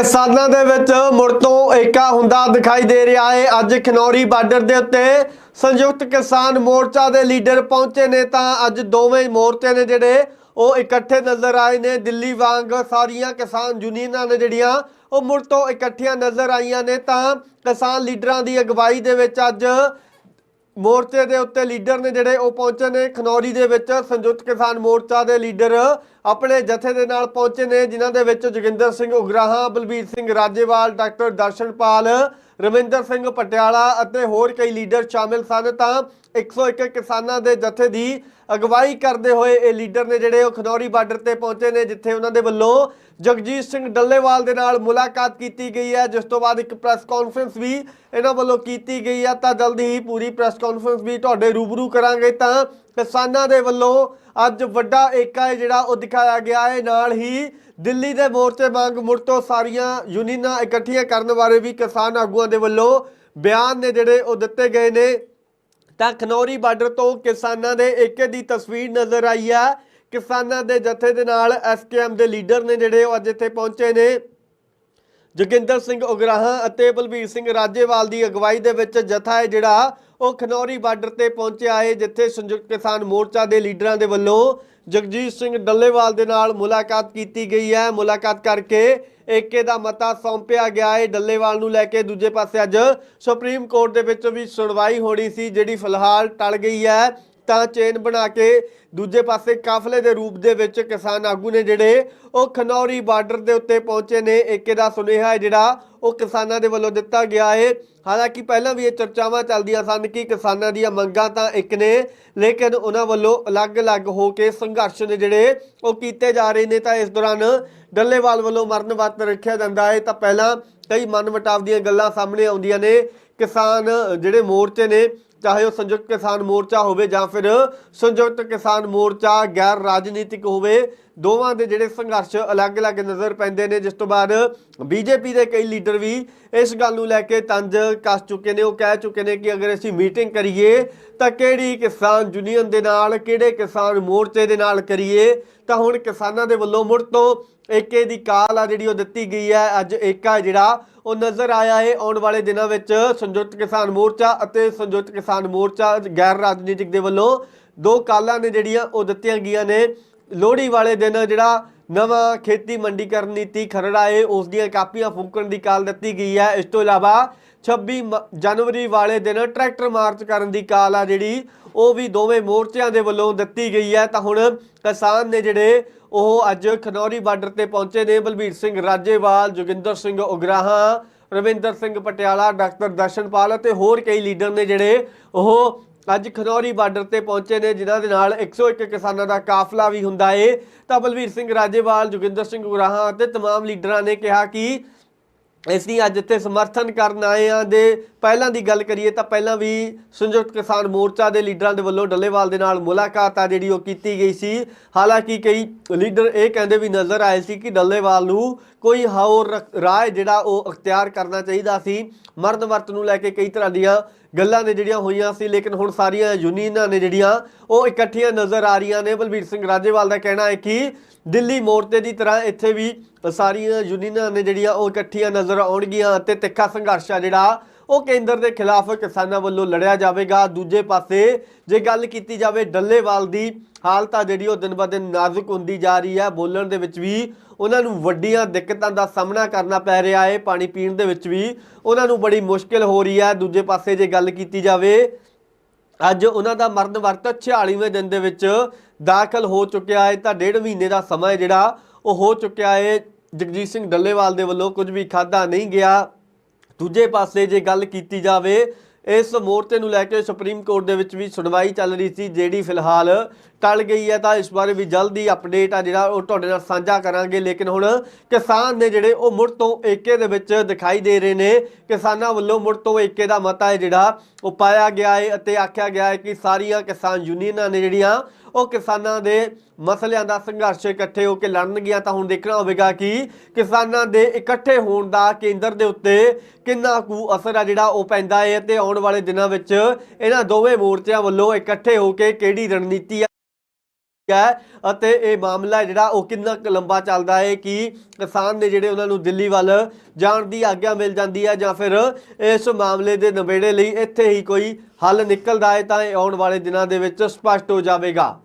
ਕਿਸਾਨਾਂ ਦੇ ਵਿੱਚ ਮੁੜ ਤੋਂ ਏਕਾ ਹੁੰਦਾ ਦਿਖਾਈ ਦੇ ਰਿਹਾ ਹੈ। ਅੱਜ ਖਨੌਰੀ ਬਾਰਡਰ ਦੇ ਉੱਤੇ ਸੰਯੁਕਤ ਕਿਸਾਨ ਮੋਰਚਾ ਦੇ ਲੀਡਰ ਪਹੁੰਚੇ ਨੇ ਤਾਂ ਅੱਜ ਦੋਵੇਂ ਮੋਰਚੇ ਨੇ ਜਿਹੜੇ ਉਹ ਇਕੱਠੇ ਨਜ਼ਰ ਆਏ ਨੇ। ਦਿੱਲੀ ਵਾਂਗ ਸਾਰੀਆਂ ਕਿਸਾਨ ਯੂਨੀਅਨਾਂ ਨੇ ਜਿਹੜੀਆਂ ਉਹ ਮੁੜ ਤੋਂ ਇਕੱਠੀਆਂ ਨਜ਼ਰ ਆਈਆਂ ਨੇ ਤਾਂ ਕਿਸਾਨ ਲੀਡਰਾਂ ਦੀ ਅਗਵਾਈ ਦੇ ਵਿੱਚ ਅੱਜ ਮੋਰਚੇ ਦੇ ਉੱਤੇ ਲੀਡਰ ਨੇ ਜਿਹੜੇ ਉਹ ਪਹੁੰਚੇ ਨੇ। ਖਨੌਰੀ ਦੇ ਵਿੱਚ ਸੰਯੁਕਤ ਕਿਸਾਨ ਮੋਰਚਾ ਦੇ ਲੀਡਰ ਆਪਣੇ ਜਥੇ ਦੇ ਨਾਲ ਪਹੁੰਚੇ ਨੇ, ਜਿਨ੍ਹਾਂ ਦੇ ਵਿੱਚ ਜੋਗਿੰਦਰ ਸਿੰਘ ਉਗਰਾਹਾਂ, ਬਲਬੀਰ ਸਿੰਘ ਰਾਜੇਵਾਲ, ਡਾਕਟਰ ਦਰਸ਼ਨਪਾਲ, ਰਵਿੰਦਰ ਸਿੰਘ ਪਟਿਆਲਾ ਅਤੇ ਹੋਰ ਕਈ ਲੀਡਰ ਸ਼ਾਮਿਲ ਸਨ। ਤਾਂ 101 ਕਿਸਾਨਾਂ ਦੇ ਜਥੇ ਦੀ ਅਗਵਾਈ ਕਰਦੇ ਹੋਏ ਇਹ ਲੀਡਰ ਨੇ ਜਿਹੜੇ ਉਹ ਖਨੌਰੀ ਬਾਰਡਰ ਤੇ ਪਹੁੰਚੇ ਨੇ, ਜਿੱਥੇ ਉਹਨਾਂ ਦੇ ਵੱਲੋਂ ਜਗਜੀਤ ਸਿੰਘ ਡੱਲੇਵਾਲ ਦੇ ਨਾਲ ਮੁਲਾਕਾਤ ਕੀਤੀ ਗਈ ਹੈ, ਜਿਸ ਤੋਂ ਬਾਅਦ ਇੱਕ ਪ੍ਰੈਸ ਕਾਨਫਰੰਸ ਵੀ ਇਹਨਾਂ ਵੱਲੋਂ ਕੀਤੀ ਗਈ ਹੈ। ਤਾਂ ਜਲਦੀ ਹੀ ਪੂਰੀ ਪ੍ਰੈਸ ਕਾਨਫਰੰਸ ਵੀ ਤੁਹਾਡੇ ਰੂਬਰੂ ਕਰਾਂਗੇ। ਤਾਂ ਕਿਸਾਨਾਂ ਦੇ ਵੱਲੋਂ ਅੱਜ ਵੱਡਾ ਏਕਾ ਹੈ ਜਿਹੜਾ ਉਹ ਦਿਖਾਇਆ ਗਿਆ ਹੈ। ਨਾਲ ਹੀ ਦਿੱਲੀ ਦੇ ਮੋਰਚੇ ਵਾਂਗ ਮੁੜ ਤੋਂ ਸਾਰੀਆਂ ਯੂਨੀਅਨਾਂ ਇਕੱਠੀਆਂ ਕਰਨ ਬਾਰੇ ਵੀ ਕਿਸਾਨ ਆਗੂਆਂ ਦੇ ਵੱਲੋਂ ਬਿਆਨ ਨੇ ਜਿਹੜੇ ਉਹ ਦਿੱਤੇ ਗਏ ਨੇ। ਤਾਂ ਖਨੌਰੀ ਬਾਰਡਰ ਤੋਂ ਕਿਸਾਨਾਂ ਦੇ ਏਕੇ ਦੀ ਤਸਵੀਰ ਨਜ਼ਰ ਆਈ ਹੈ। ਕਿਸਾਨਾਂ ਦੇ ਜਥੇ ਦੇ ਨਾਲ ਐਸਕੇਐਮ ਦੇ ਲੀਡਰ ਨੇ ਜਿਹੜੇ ਉਹ ਅੱਜ ਇੱਥੇ ਪਹੁੰਚੇ ਨੇ। ਜੋਗਿੰਦਰ ਸਿੰਘ ਉਗਰਾਹਾਂ ਅਤੇ ਬਲਬੀਰ ਸਿੰਘ ਰਾਜੇਵਾਲ ਦੀ ਅਗਵਾਈ ਦੇ ਵਿੱਚ ਜਥਾ ਹੈ ਜਿਹੜਾ ਉਹ ਖਨੌਰੀ ਬਾਰਡਰ ਤੇ ਪਹੁੰਚਿਆ ਹੈ, ਜਿੱਥੇ ਸੰਯੁਕਤ ਕਿਸਾਨ ਮੋਰਚਾ ਦੇ ਲੀਡਰਾਂ ਦੇ ਵੱਲੋਂ ਜਗਜੀਤ ਸਿੰਘ ਡੱਲੇਵਾਲ ਦੇ ਨਾਲ ਮੁਲਾਕਾਤ ਕੀਤੀ ਗਈ ਹੈ। ਮੁਲਾਕਾਤ ਕਰਕੇ ਏਕੇ ਦਾ ਮਤਾ ਸੌਂਪਿਆ ਗਿਆ ਹੈ। ਡੱਲੇਵਾਲ ਨੂੰ ਲੈ ਕੇ ਦੂਜੇ ਪਾਸੇ ਅੱਜ ਸੁਪਰੀਮ ਕੋਰਟ ਦੇ ਵਿੱਚ ਵੀ ਸੁਣਵਾਈ ਹੋਣੀ ਸੀ, ਜਿਹੜੀ ਫਿਲਹਾਲ ਟਲ ਗਈ ਹੈ। ਤਾਂ ਚੇਨ ਬਣਾ ਕੇ ਦੂਜੇ ਪਾਸੇ ਕਾਫਲੇ ਦੇ ਰੂਪ ਦੇ ਵਿੱਚ ਕਿਸਾਨ ਆਗੂ ਨੇ ਜਿਹੜੇ ਉਹ ਖਨੌਰੀ ਬਾਰਡਰ ਦੇ ਉੱਤੇ ਪਹੁੰਚੇ ਨੇ। ਏਕੇ ਦਾ ਸੁਨੇਹਾ ਹੈ ਜਿਹੜਾ ਉਹ ਕਿਸਾਨਾਂ ਦੇ ਵੱਲੋਂ ਦਿੱਤਾ ਗਿਆ ਹੈ। ਹਾਲਾਂਕਿ ਪਹਿਲਾਂ ਵੀ ਇਹ ਚਰਚਾਵਾਂ ਚੱਲਦੀਆਂ ਸਨ ਕਿ ਕਿਸਾਨਾਂ ਦੀਆਂ ਮੰਗਾਂ ਤਾਂ ਇੱਕ ਨੇ, ਲੇਕਿਨ ਉਹਨਾਂ ਵੱਲੋਂ ਅਲੱਗ-ਅਲੱਗ ਹੋ ਕੇ ਸੰਘਰਸ਼ ਨੇ ਜਿਹੜੇ ਉਹ ਕੀਤੇ ਜਾ ਰਹੇ ਨੇ ਤਾਂ ਇਸ ਦੌਰਾਨ ਡੱਲੇਵਾਲ ਵੱਲੋਂ ਮਰਨ ਵਰਤ ਰੱਖਿਆ ਜਾਂਦਾ ਹੈ। ਤਾਂ ਪਹਿਲਾਂ ਕਈ ਮਨਮਟਾਵ ਦੀਆਂ ਗੱਲਾਂ ਸਾਹਮਣੇ ਆਉਂਦੀਆਂ ਨੇ। ਕਿਸਾਨ ਜਿਹੜੇ ਮੋਰਚੇ ਨੇ ਚਾਹੇ ਉਹ ਸੰਯੁਕਤ ਕਿਸਾਨ ਮੋਰਚਾ ਹੋਵੇ ਜਾਂ ਫਿਰ ਸੰਯੁਕਤ ਕਿਸਾਨ ਮੋਰਚਾ, ਗੈਰ ਰਾਜਨੀਤਿਕ ਹੋਵੇ, ਦੋਵਾਂ ਦੇ ਜਿਹੜੇ ਸੰਘਰਸ਼ ਅਲੱਗ-ਅਲੱਗ ਨਜ਼ਰ ਪੈਂਦੇ ਨੇ। ਜਿਸ ਤੋਂ ਬਾਅਦ ਬੀਜੇਪੀ ਦੇ ਕਈ ਲੀਡਰ ਵੀ ਇਸ ਗੱਲ ਨੂੰ ਲੈ ਕੇ ਤੰਜ ਕੱਸ ਚੁੱਕੇ ਨੇ। ਉਹ ਕਹਿ ਚੁੱਕੇ ਨੇ ਕਿ ਅਗਰ ਅਸੀਂ ਮੀਟਿੰਗ ਕਰੀਏ ਤਾਂ ਕਿਹੜੀ ਕਿਸਾਨ ਯੂਨੀਅਨ ਦੇ ਨਾਲ, ਕਿਹੜੇ ਕਿਸਾਨ ਮੋਰਚੇ ਦੇ ਨਾਲ ਕਰੀਏ? ਤਾਂ ਹੁਣ ਕਿਸਾਨਾਂ ਦੇ ਵੱਲੋਂ ਮੁੜ ਤੋਂ ਏਕੇ ਦੀ ਕਾਲ ਆ ਜਿਹੜੀ ਉਹ ਦਿੱਤੀ ਗਈ ਹੈ। ਅੱਜ ਏਕਾ ਜਿਹੜਾ, ਉਹ ਨਜ਼ਰ ਆਇਆ ਹੈ ਆਉਣ ਵਾਲੇ ਦਿਨਾਂ ਵਿੱਚ ਸੰਯੁਕਤ ਕਿਸਾਨ ਮੋਰਚਾ ਅਤੇ ਸੰਯੁਕਤ ਕਿਸਾਨ ਮੋਰਚਾ ਗੈਰ ਰਾਜਨੀਤਿਕ ਦੇ ਵੱਲੋਂ ਦੋ ਕਾਲਾਂ ਨੇ ਜਿਹੜੀਆਂ ਉਹ ਦਿੱਤੀਆਂ ਗਈਆਂ ਨੇ। ਲੋਹੜੀ ਵਾਲੇ ਦਿਨ ਜਿਹੜਾ ਨਵਾਂ ਖੇਤੀ ਮੰਡੀਕਰਨ ਨੀਤੀ ਖਰੜਾ ਏ ਉਸ ਦੀਆਂ ਕਾਪੀਆਂ ਫੂਕਣ ਦੀ ਕਾਲ ਦਿੱਤੀ ਗਈ ਹੈ। ਇਸ ਤੋਂ ਇਲਾਵਾ 26 ਮ- ਜਨਵਰੀ ਵਾਲੇ ਦਿਨ ਟਰੈਕਟਰ ਮਾਰਚ ਕਰਨ ਦੀ ਕਾਲ ਆ ਜਿਹੜੀ, ਉਹ ਵੀ ਦੋਵੇਂ ਮੋਰਚਿਆਂ ਦੇ ਵੱਲੋਂ ਦਿੱਤੀ ਗਈ ਹੈ। ਤਾਂ ਹੁਣ ਕਿਸਾਨ ਨੇ ਜਿਹੜੇ, ਉਹ ਅੱਜ ਖਨੌਰੀ ਬਾਰਡਰ ਤੇ ਪਹੁੰਚੇ ਨੇ। ਬਲਬੀਰ ਸਿੰਘ ਰਾਜੇਵਾਲ, ਜੋਗਿੰਦਰ ਸਿੰਘ ਉਗਰਾਹਾਂ, ਰਵਿੰਦਰ ਸਿੰਘ ਪਟਿਆਲਾ, ਡਾਕਟਰ ਦਰਸ਼ਨਪਾਲ ਅਤੇ ਹੋਰ ਕਈ ਲੀਡਰ ਨੇ ਜਿਹੜੇ, ਉਹ ਅੱਜ ਖਨੌਰੀ ਬਾਰਡਰ ਤੇ ਪਹੁੰਚੇ ਨੇ ਜਿਨ੍ਹਾਂ ਦੇ ਨਾਲ 101 ਕਿਸਾਨਾਂ ਦਾ ਕਾਫਲਾ ਵੀ ਹੁੰਦਾ ਏ ਤਾਂ ਬਲਬੀਰ ਸਿੰਘ ਰਾਜੇਵਾਲ ਜੋਗਿੰਦਰ ਸਿੰਘ ਉਗਰਾਹਾਂ ਅਤੇ तमाम ਲੀਡਰਾਂ ਨੇ ਕਿਹਾ ਕਿ ਅਸੀਂ ਅੱਜ ਇੱਥੇ ਸਮਰਥਨ ਕਰਨ ਆਏ ਆ ਦੇ ਪਹਿਲਾਂ ਦੀ ਗੱਲ ਕਰੀਏ ਤਾਂ ਪਹਿਲਾਂ ਵੀ ਸੰਯੁਕਤ ਕਿਸਾਨ ਮੋਰਚਾ ਦੇ ਲੀਡਰਾਂ ਦੇ ਵੱਲੋਂ ਡੱਲੇਵਾਲ ਦੇ ਨਾਲ ਮੁਲਾਕਾਤ ਆ ਜਿਹੜੀ ਉਹ ਕੀਤੀ ਗਈ ਸੀ ਹਾਲਾਂਕਿ ਕਈ ਲੀਡਰ ਇਹ ਕਹਿੰਦੇ ਵੀ ਨਜ਼ਰ ਆਏ ਸੀ ਕਿ ਡੱਲੇਵਾਲ ਨੂੰ ਕੋਈ ਹੋਰ ਰ- ਰਾਹ ਜਿਹੜਾ ਉਹ ਅਖਤਿਆਰ ਕਰਨਾ ਚਾਹੀਦਾ ਸੀ ਮਰਦ ਵਰਤ ਨੂੰ ਲੈ ਕੇ ਕਈ ਤਰ੍ਹਾਂ ਦੀਆਂ ਗੱਲਾਂ ਨੇ ਜਿਹੜੀਆਂ ਹੋਈਆਂ ਸੀ, ਲੇਕਿਨ ਹੁਣ ਸਾਰੀਆਂ ਯੂਨੀਅਨਾਂ ਨੇ ਜਿਹੜੀਆਂ, ਉਹ ਇਕੱਠੀਆਂ ਨਜ਼ਰ ਆ ਰਹੀਆਂ ਨੇ। ਬਲਬੀਰ ਸਿੰਘ ਰਾਜੇਵਾਲ ਦਾ ਕਹਿਣਾ ਹੈ ਕਿ ਦਿੱਲੀ ਮੋਰਚੇ ਦੀ ਤਰ੍ਹਾਂ ਇੱਥੇ ਵੀ ਸਾਰੀਆਂ ਯੂਨੀਅਨਾਂ ਨੇ ਜਿਹੜੀਆਂ, ਉਹ ਇਕੱਠੀਆਂ ਨਜ਼ਰ ਆਉਣਗੀਆਂ ਅਤੇ ਤਿੱਖਾ ਸੰਘਰਸ਼ ਆ ਜਿਹੜਾ ਉਹ ਕੇਂਦਰ ਦੇ ਖਿਲਾਫ ਕਿਸਾਨਾਂ ਵੱਲੋਂ ਲੜਿਆ ਜਾਵੇਗਾ। ਦੂਜੇ ਪਾਸੇ ਜੇ ਗੱਲ ਕੀਤੀ ਜਾਵੇ ਡੱਲੇਵਾਲ ਦੀ ਹਾਲਤ ਆ ਜਿਹੜੀ ਉਹ ਦਿਨ ਬ ਦਿਨ ਨਾਜ਼ੁਕ ਹੁੰਦੀ ਜਾ ਰਹੀ ਹੈ। ਬੋਲਣ ਦੇ ਵਿੱਚ ਵੀ ਉਹਨਾਂ ਨੂੰ ਵੱਡੀਆਂ ਦਿੱਕਤਾਂ ਦਾ ਸਾਹਮਣਾ ਕਰਨਾ ਪੈ ਰਿਹਾ ਹੈ। ਪਾਣੀ ਪੀਣ ਦੇ ਵਿੱਚ ਵੀ ਉਹਨਾਂ ਨੂੰ ਬੜੀ ਮੁਸ਼ਕਿਲ ਹੋ ਰਹੀ ਹੈ। ਦੂਜੇ ਪਾਸੇ ਜੇ ਗੱਲ ਕੀਤੀ ਜਾਵੇ, ਅੱਜ ਉਹਨਾਂ ਦਾ ਮਰਨ ਵਰਤ 46ਵੇਂ ਦਿਨ ਦੇ ਵਿੱਚ ਦਾਖਲ ਹੋ ਚੁੱਕਿਆ ਹੈ। ਤਾਂ ਡੇਢ ਮਹੀਨੇ ਦਾ ਸਮਾਂ ਜਿਹੜਾ, ਉਹ ਹੋ ਚੁੱਕਿਆ ਹੈ। ਜਗਜੀਤ ਸਿੰਘ ਡੱਲੇਵਾਲ ਦੇ ਵੱਲੋਂ ਕੁਝ ਵੀ ਖਾਦਾ ਨਹੀਂ ਗਿਆ। ਦੂਜੇ ਪਾਸੇ ਜੇ ਗੱਲ ਕੀਤੀ ਜਾਵੇ, ਇਸ ਮੋਰਚੇ ਨੂੰ ਲੈ ਕੇ ਸੁਪਰੀਮ ਕੋਰਟ ਦੇ ਵਿੱਚ ਵੀ ਸੁਣਵਾਈ ਚੱਲ ਰਹੀ ਸੀ, ਜਿਹੜੀ ਫਿਲਹਾਲ ਟਲ ਗਈ ਹੈ। ਤਾਂ ਇਸ ਬਾਰੇ ਵੀ ਜਲਦੀ ਅਪਡੇਟ ਆ ਜਿਹੜਾ ਉਹ ਤੁਹਾਡੇ ਨਾਲ ਸਾਂਝਾ ਕਰਾਂਗੇ। ਲੇਕਿਨ ਹੁਣ ਕਿਸਾਨ ਨੇ ਜਿਹੜੇ ਉਹ ਮੁੜ ਤੋਂ ਏਕੇ ਦੇ ਵਿੱਚ ਦਿਖਾਈ ਦੇ ਰਹੇ ਨੇ। ਕਿਸਾਨਾਂ ਵੱਲੋਂ ਮੁੜ ਤੋਂ ਏਕੇ ਦਾ ਮਤਾ ਹੈ ਜਿਹੜਾ ਉਹ ਪਾਇਆ ਗਿਆ ਹੈ ਅਤੇ ਆਖਿਆ ਗਿਆ ਹੈ ਕਿ ਸਾਰੀਆਂ ਕਿਸਾਨ ਯੂਨੀਅਨਾਂ ਨੇ ਜਿਹੜੀਆਂ ਉਹ ਕਿਸਾਨਾਂ ਦੇ ਮਸਲਿਆਂ ਦਾ ਸੰਘਰਸ਼ ਇਕੱਠੇ ਹੋ ਕੇ ਲੜਨਗੀਆਂ ਤਾਂ ਹੁਣ ਦੇਖਣਾ ਹੋਵੇਗਾ ਕਿ ਕਿਸਾਨਾਂ ਦੇ ਇਕੱਠੇ ਹੋਣ ਦਾ ਕੇਂਦਰ ਦੇ ਉੱਤੇ ਕਿੰਨਾ ਕੁ ਅਸਰ ਆ ਜਿਹੜਾ ਉਹ ਪੈਂਦਾ ਹੈ ਤੇ ਆਉਣ ਵਾਲੇ ਦਿਨਾਂ ਵਿੱਚ ਇਹਨਾਂ ਦੋਵੇਂ ਮੋਰਚਿਆਂ ਵੱਲੋਂ ਇਕੱਠੇ ਹੋ ਕੇ ਕਿਹੜੀ ਰਣਨੀਤੀ ਆ ਹੈ ਅਤੇ ਇਹ ਮਾਮਲਾ ਜਿਹੜਾ ਉਹ ਕਿੰਨਾ ਕੁ ਲੰਬਾ ਚੱਲਦਾ ਹੈ ਕਿ ਕਿਸਾਨ ਨੇ ਜਿਹੜੇ ਉਹਨਾਂ ਨੂੰ ਦਿੱਲੀ ਵੱਲ ਜਾਣ ਦੀ ਆਗਿਆ ਮਿਲ ਜਾਂਦੀ ਹੈ ਜਾਂ ਫਿਰ ਇਸ ਮਾਮਲੇ ਦੇ ਨਵੇੜੇ ਲਈ ਇੱਥੇ ਹੀ ਕੋਈ ਹੱਲ ਨਿਕਲਦਾ ਹੈ ਤਾਂ ਇਹ ਆਉਣ ਵਾਲੇ ਦਿਨਾਂ ਦੇ ਵਿੱਚ ਸਪਸ਼ਟ ਹੋ ਜਾਵੇਗਾ।